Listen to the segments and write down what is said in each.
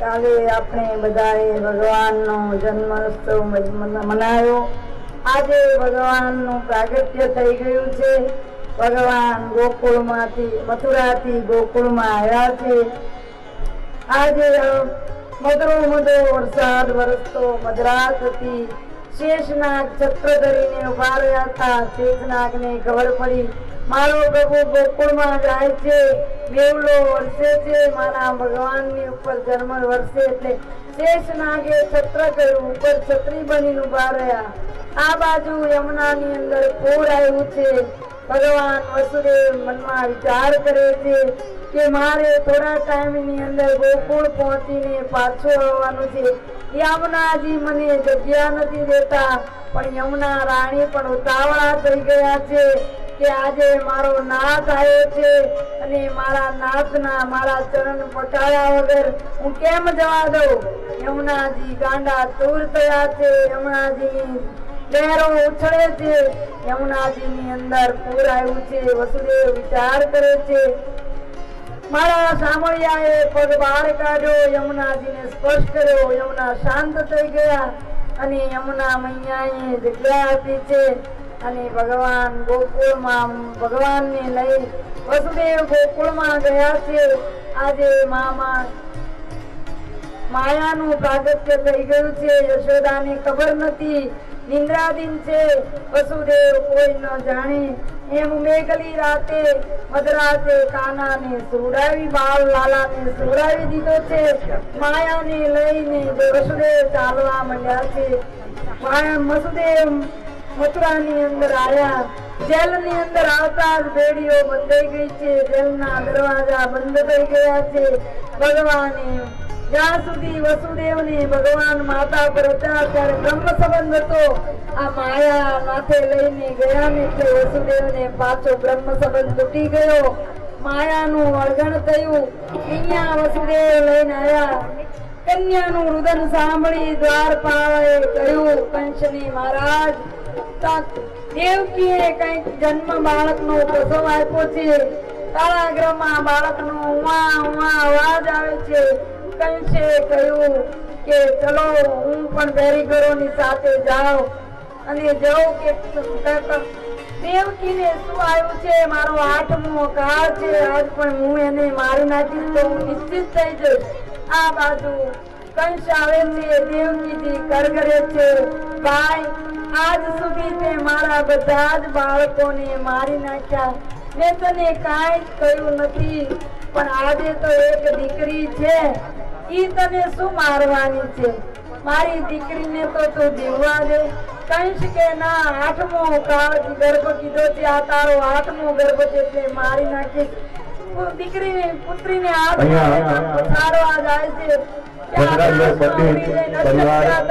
કાલે આપણે બધાએ ભગવાનનો જન્મોત્સવ મનાવ્યો આજે ભગવાનનું પ્રાગટ્ય થઈ ગયું છે. ભગવાન ગોકુળમાંથી, મથુરાથી ગોકુળમાં આવ્યા છે. આજે મધરો મધો વરસાદ વરસતો હતી. શેષનાગ છત્ર ધરીને ઊભા રહ્યા હતા. શેષનાગને ખબર પડી મારો પ્રભુ ગોકુળમાં જાય છે બેવલો વરસે છે, મારા ભગવાનની ઉપર જન્મ વરસે એટલે શેષનાગે છત્ર કર્યું ઉપર છત્રી બનીને ઊભા રહ્યા. આ બાજુ યમુનાની અંદર પૂર આવ્યું છે. ભગવાન વસુદેવ મનમાં વિચાર કરે છે કે મારે થોડા ટાઈમની અંદર ગોકુળ પહોંચીને પાછું આવવાનું છે. યમુનાજી મને જગ્યા નથી દેતા, પણ યમુના રાણી પણ ઉતાવળા થઈ ગયા છે. કે આજે મારો નાથ આવ્યો છે અને મારા નાથના મારા ચરણ પટાયા વગર હું કેમ જવા દઉં? યમુનાજી ગાંડા તૂર થયા છે, યમુનાજી લહેરો ઉછળે છે, યમુનાજીની અંદર પૂર આવ્યું છે, વસુદેવ વિચાર કરે છે. મારા સામળિયાએ પગ બહાર કાઢ્યો, યમુનાજીને સ્પર્શ કર્યો, યમુના શાંત થઈ ગયા અને યમુના મૈયાએ જગ્યા આપી છે. અને ભગવાન ગોકુળમાં, ભગવાનને લઈ વસુદેવ ગોકુળમાં ગયા છે. આજે મામા માયાનું પ્રાગત્ય થઈ ગયું છે. યશોદાને ખબર નથી. નિંદ્રાધીન છે. વસુદેવ કોઈ ન જાણે. એમ મેઘલી રાતે મધરાતે કાનાને સુવડાવી, બાળ લાલાને સુવડાવી દીધો છે. માયાને લઈને વસુદેવ ચાલવા માંડ્યા છે. માયા વસુદેવ મથુરાની અંદર આયા. જેલની અંદર આવતા જ બેડીઓ બંધાઈ ગઈ છે. જેલના દરવાજા બંધ થઈ ગયા છે. ભગવાને, જ્યાં સુધી વસુદેવને ભગવાન માતા પર હતા ત્યારે બ્રહ્મ સંબંધ હતો. આ માયા માથે લઈને ગયા ને એટલે વસુદેવને પાછો બ્રહ્મ સંબંધ તૂટી ગયો. માયાનું અળગણ થયું. અહીંયા વસુદેવ લઈને આવ્યા કન્યાનું રુદન સાંભળી દ્વારપાળે કહ્યું કંશની મહારાજ ચલો હું પણ બેરીગરોની સાથે જાઉં. અને જાઉં કે દેવકીને શું આવ્યું છે? મારો આઠમો કાળ છે. આજ પણ હું એને મારી નાખીશ તો હું નિશ્ચિત થઈ જઈશ. આ બાજુ કંસ આવે છે દેવકીજી કરગરે છે. ભાઈ આજ સુધી તે મારા બધા જ બાળકોને મારી નાખ્યા. મેં તને કાંઈ જ કહ્યું નથી પણ આજે તો એક દીકરી છે. ઈ તને શું મારવાની છે? મારી દીકરીને તો તું જીવવા દે. કંઈશ કે ના આઠમો ગર્ભ કીધો છે આ તારો આઠમો ગર્ભ છે એટલે મારી નાખીશ. દીકરીને પુત્રીને હાથ સારો આ જાય છે. પરિવાર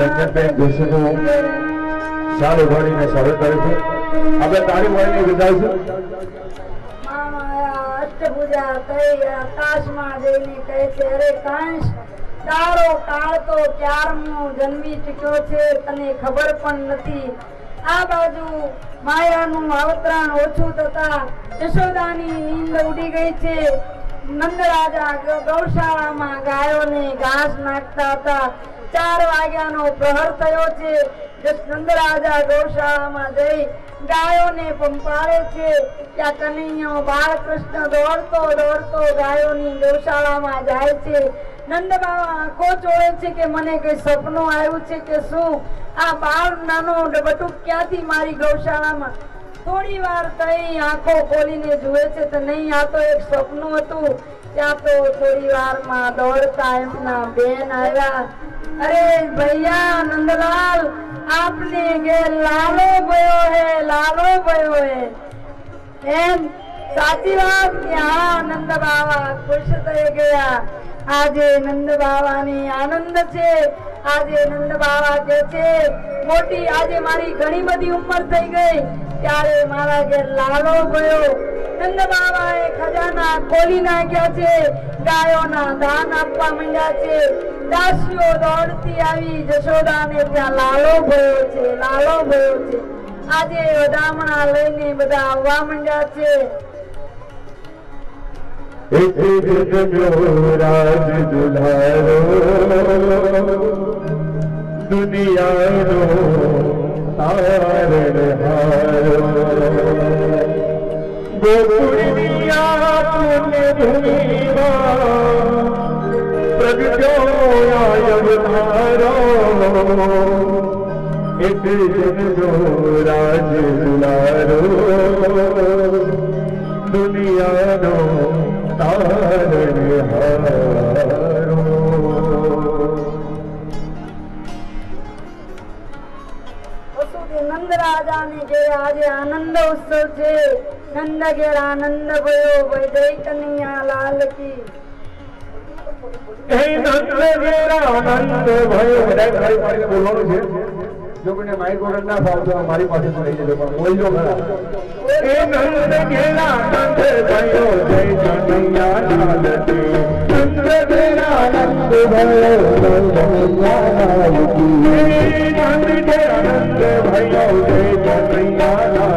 રંજનબેન જોશીનું શાલ ઉઘાડીને સ્વાગત કરે છે. આપણે તાળી મળીને વિદાઈશું અષ્ટભુજા થઈ આકાશમાં જઈને કહે છે અરે કંસ તારો કાળ તો ક્યારનો જન્મી ચૂક્યો છે તને ખબર પણ નથી. આ બાજુ માયાનું અવતરણ ઓછું થતા યશોદાની નીંદ ઉડી ગઈ છે. નંદરાજા ગૌશાળામાં ગાયોને ઘાસ નાખતા હતા. ચાર વાગ્યાનો પ્રહર થયો છે. નંદરાજા ગૌશાળામાં જઈ ગાયોને પંપાળે છે. ત્યાં કનૈયો બાળકૃષ્ણ દોડતો દોડતો ગાયોની ગૌશાળામાં જાય છે. નંદ બાબા આંખો ચોળે છે કે મને કઈ સપનું આવ્યું છે કે શું? આ બાળ નાનો બટુક ક્યાંથી મારી ગૌશાળામાં? થોડી વાર તઈ આંખો ખોલીને જુએ છે તો નહીં, આ તો એક સપનું હતું ત્યાં તો થોડી વારમાં દોડતા એમના બેન આવ્યા. અરે ભૈયા નંદલાલ, આપને ઘેર લાલો ભયો હે, લાલો ભયો હે. એમ સાચી વાત કે હા નંદ બાવા ખુશ થઈ ગયા. આજે નંદ બાવાની આનંદ છે, આજે નંદ બાવા કે છે મોટી આજે મારી ઘણી બધી ઉંમર થઈ ગઈ, ત્યારે મારા ઘેર લાલો ગયો. ચંદ્ર બાબા એ ખજાના ખોલી નાખ્યા છે, ગાયોના દાન આપવા માંડ્યા છે. દાસીઓ દોડતી આવી જશોદા ને ત્યાં લાલો ભયો છે, લાલો ભયો છે. આજે વધામણા લઈને બધા આવવા માંડ્યા છે. એક એક રાજ દુલારો रो तारो रा दुनिया रो त બધાને કે આજે આનંદ ઉત્સવ છે. નંદ ઘેર આનંદ ભયો ભય દઈ કનૈયા લાલ કી. હે નંદ ઘેર આનંદ ભયો. બધા બોલવાનું છે. જો કોઈને માઈક વગર ના ફાવતો મારી પાસે તો રહી જજો પણ બોલજો ખરા. હે નંદ ઘેર આનંદ ભયો જય કનૈયા લાલ કી. नंद तेरा आनंद भयो भैया लाल की नंद तेरा आनंद भयो जय भैया लाल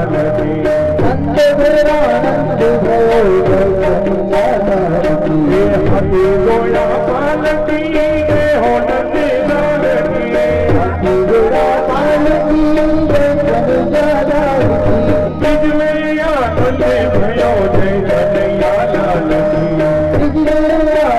Allah.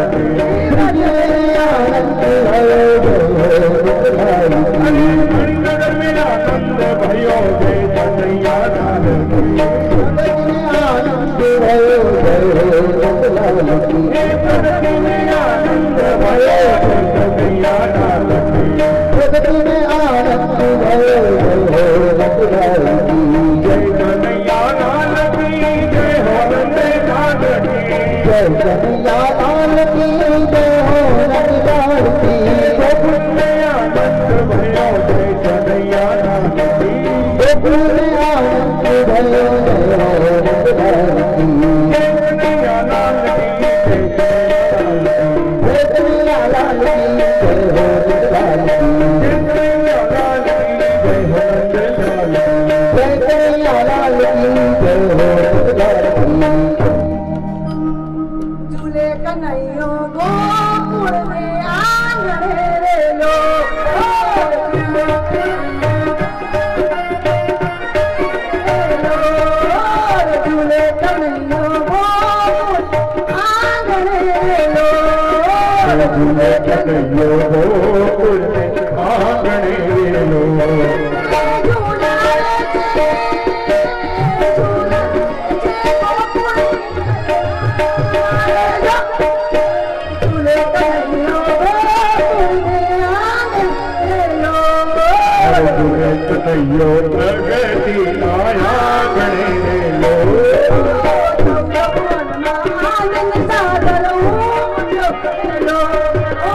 جو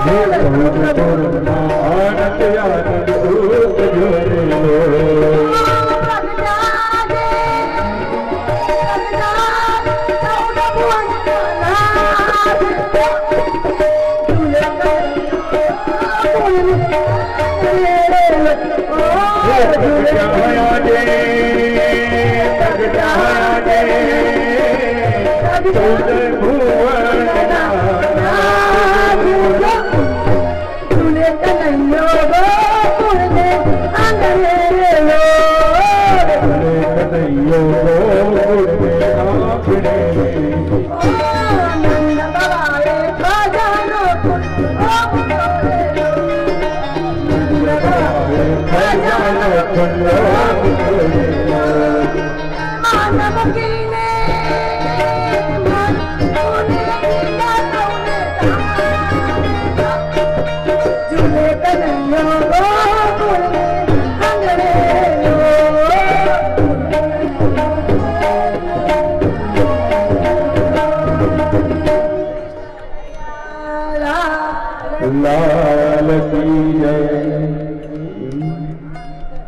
ہو رادھہ